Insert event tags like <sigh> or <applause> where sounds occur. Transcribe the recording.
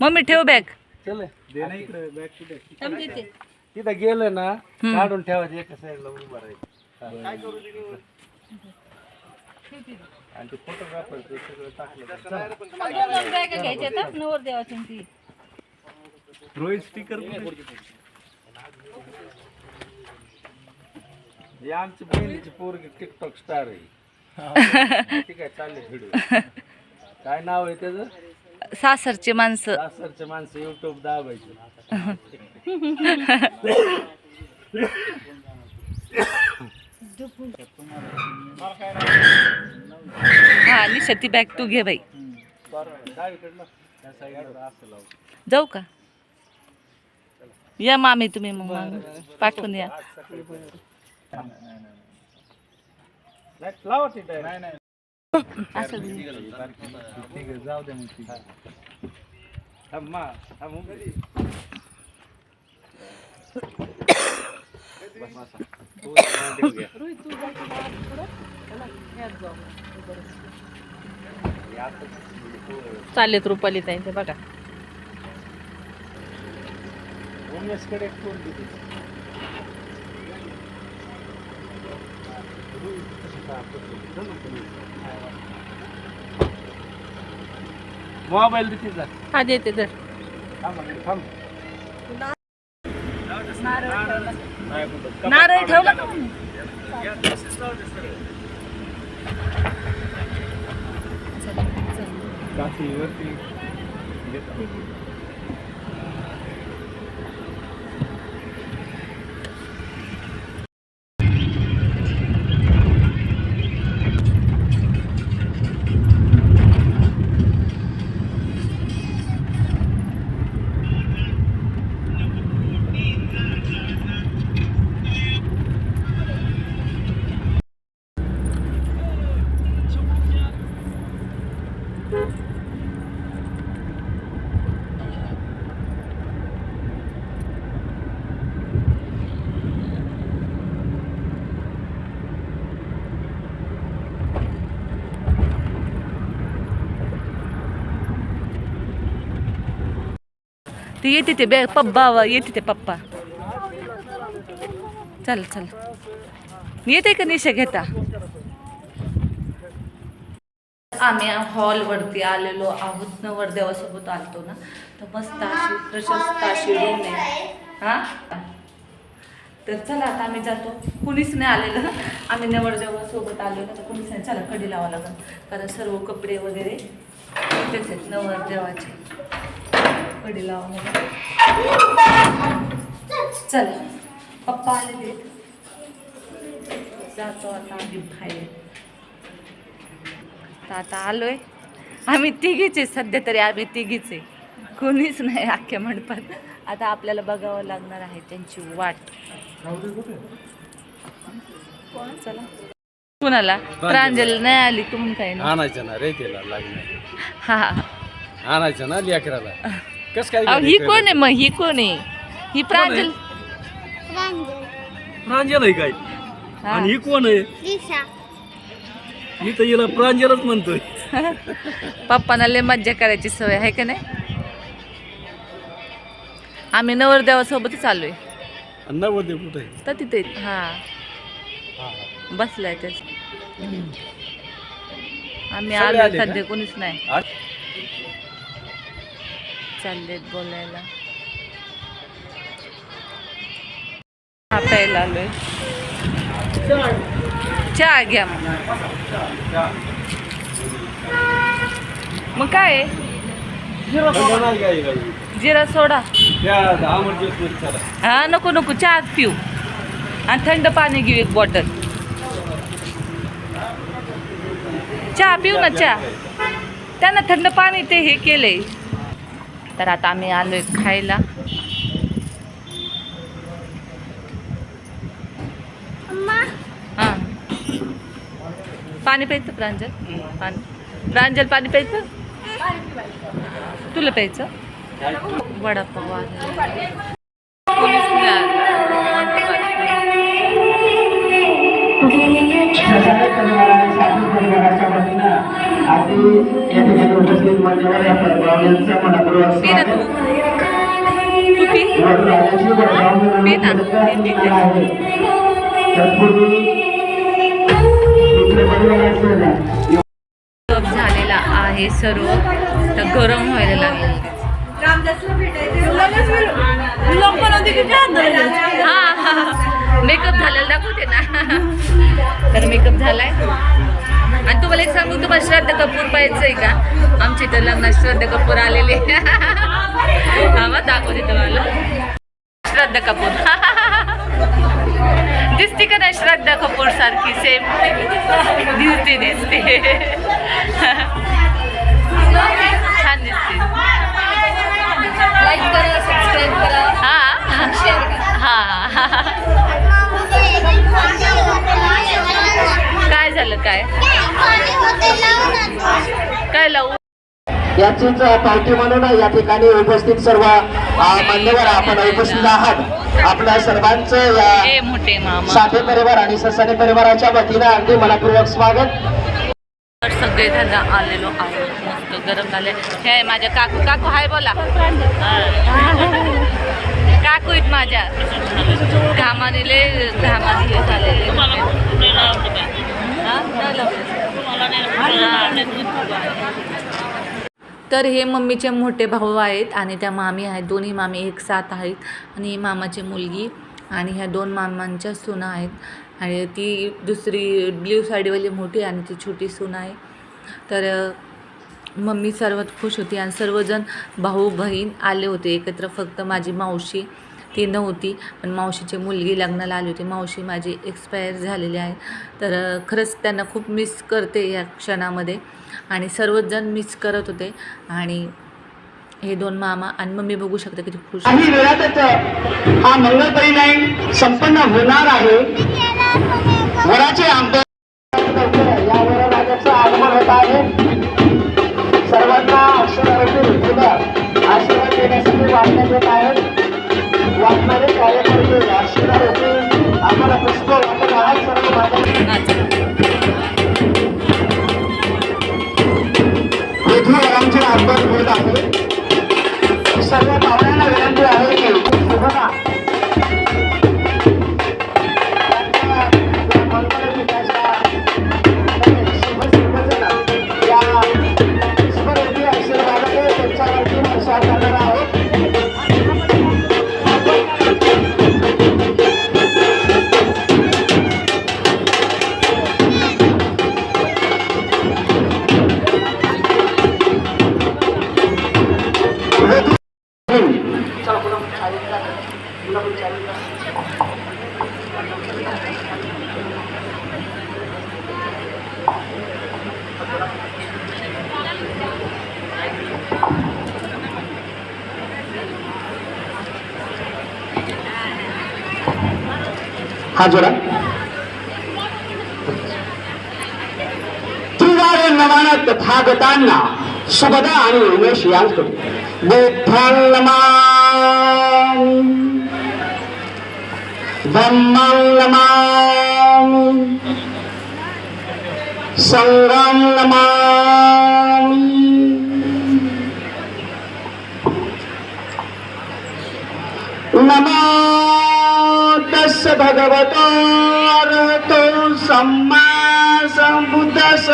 Mummy ठेव bag चल. दे ना इकडे बॅग कुठे तिथं. गेलं ना काढून ठेवायचं एका साईडला उभं राहायचं. आणि ते फोटोग्राफर सगळं टाकलं. तर चला. रोहित स्टिकर आमची बहिणीची पोरगी टिकटॉक स्टार आहे. ती काय चालले व्हिडिओ काय नाव आहे त्याचं? सासरची माणसं. सासरचे माणसं युट्यूब दाबायचे. हा निशा ती बॅग तू घे बाई. जाऊ का? या मामी तुम्ही मग. पाठवून या. लावा ती direct. नाही नाही. ठीक आहे, जाऊ दे मग ती. थांब मा, थांब उभी राही. बस, बसा. तू मांडीवर घे. आता तू चालेत रुपाली ताई ते बघा उमेशकडे फोन दिली मोबाईल देते जा हा देते तर कुठं. नारळ ठेवला का मम्मी? काठीवरती घेतो. ते येते ते बे पप्पा येते ते पप्पा. चल चल. येते का निशा घेता? आम्ही हॉलवरती आलेलो आहोत. ना वर्देवासोबत आलतो ना. तर मस्त अशी प्रशस्त अशी रूम आहे. हा? तर चला आता आम्ही जातो. कुणीच नाही आलेलं. आम्ही नवरदेवासोबत आलो ना तर कुणीच नाही. चला कडी लावा लागेल. कारण सर्व कपडे वगैरे तिथेच आहेत. नवरदेवाचे कडी लावा चला पप्पा आलेले जातो आता आम्ही बाहेर. तर आता आलोय. आम्ही तिघीच आहे सध्या तरी आम्ही तिघीच. आहे कोणीच नाही अख्ख्या मंडपात. आता आपल्याला बघावं लागणार आहे त्यांची वाट. चला. कुणाला? प्रांजली नाही आली तुम्ही नाही. आणायचं ना रे तिला लागणार. हा हा. आणायचं ना लेकराला. कस काय अहो, ही कोण आहे मग? ही कोण आहे? ही प्रांजल. प्रांजल आहे काय? हा. आणि ही कोण आहे? मी तर हिला प्रांजलच म्हणतोय. <laughs> पप्पांना लय मज्जा करायची सवय आहे का नाही? आम्ही नवरदेवासोबतच आलोय नवदे कुठे आहे? तर तिथे हा. बसलाय तेच आम्ही सगळे आलो आले का? सध्या कोणीच नाही. चाललेत बोलायला. हा प्यायला आलोय. चहा घ्या मग. काय? आहे? जिरा सोडा. हा नको नको चहा पिऊ. आणि थंड पाणी घेऊ एक बॉटल. चहा पिऊ ना चहा. त्यांना थंड पाणी ते हे केलंय. तर आता आम्ही आलोय खायला. हा. पाणी प्यायचं प्रांजल? पाणी. प्रांजल पाणी प्यायचं? तुला प्यायचं? वडापाव. आहे आलं. झालेला आहे सर्व. तर गरम व्हायला लागेल मेकअप झालेला दाखवते ना. <laughs> तर मेकअप झालाय. आणि तुम्हाला एक सांगू तुम्हाला श्रद्धा कपूर पाहायचंय का? आमच्या इथं लग्नात श्रद्धा कपूर आलेले. हा मग दाखवते तुम्हाला. श्रद्धा कपूर. दिसते का नाही श्रद्धा कपूर सारखी? सेम दिसते दिसते. छान दिसते. लाईक करा सबस्क्राईब करा. हा. हा. झालं काय? काय लावू? याचीच पावती म्हणून या ठिकाणी उपस्थित सर्व मान्यवर आपण उपस्थित आहात. आपल्या सर्वांचं या ए मोठे मामा. साठे परिवार आणि ससाने परिवाराच्या वतीनं अगदी मनपूर्वक स्वागत. सगळे जण आलेलो आहे मस्त गरम झाले हे आहे माझ्या काकू काकू हाय बोला. काकू आहेत माझ्या. घामाने लय घामाने हे झालेले हा? नाही लावले. तर हे मम्मीचे मोठे भाऊ आहेत आणि त्या मामी आहेत. दोन्ही मामी एक साथ आहेत आणि ही मामाची मुलगी आणि ह्या दोन मामांच्या सुना आहेत. आणि ती दुसरी ब्ल्यू साडीवाली मोठी आणि ती छोटी सून आहे. तर मम्मी सर्वात खुश होती आणि सर्वजण भाऊ बहीण आले होते. एकत्र फक्त माझी मावशी ती नव्हती पण मावशीची मुलगी लग्नाला आली होती. मावशी माझी एक्सपायर झालेली आहे. तर खरंच त्यांना खूप मिस करते या क्षणामध्ये. आणि सर्वच जण मिस करत होते आणि हे दोन मामा आणि मम्मी बघू शकता किती खुश. काही वेळातच हा मंगल परिणय संपन्न होणार आहे वराचे आंबे सर्व হাজরা। নমানত ভাগতান্না সুগদা আমি উমেশ ইয়াল করি বুদ্ধং নমাম ব্রহ্মং নমাম সঙ্গম নমাম নমাম भगवतो अरहतो सम्मा सम्बुद्धस्स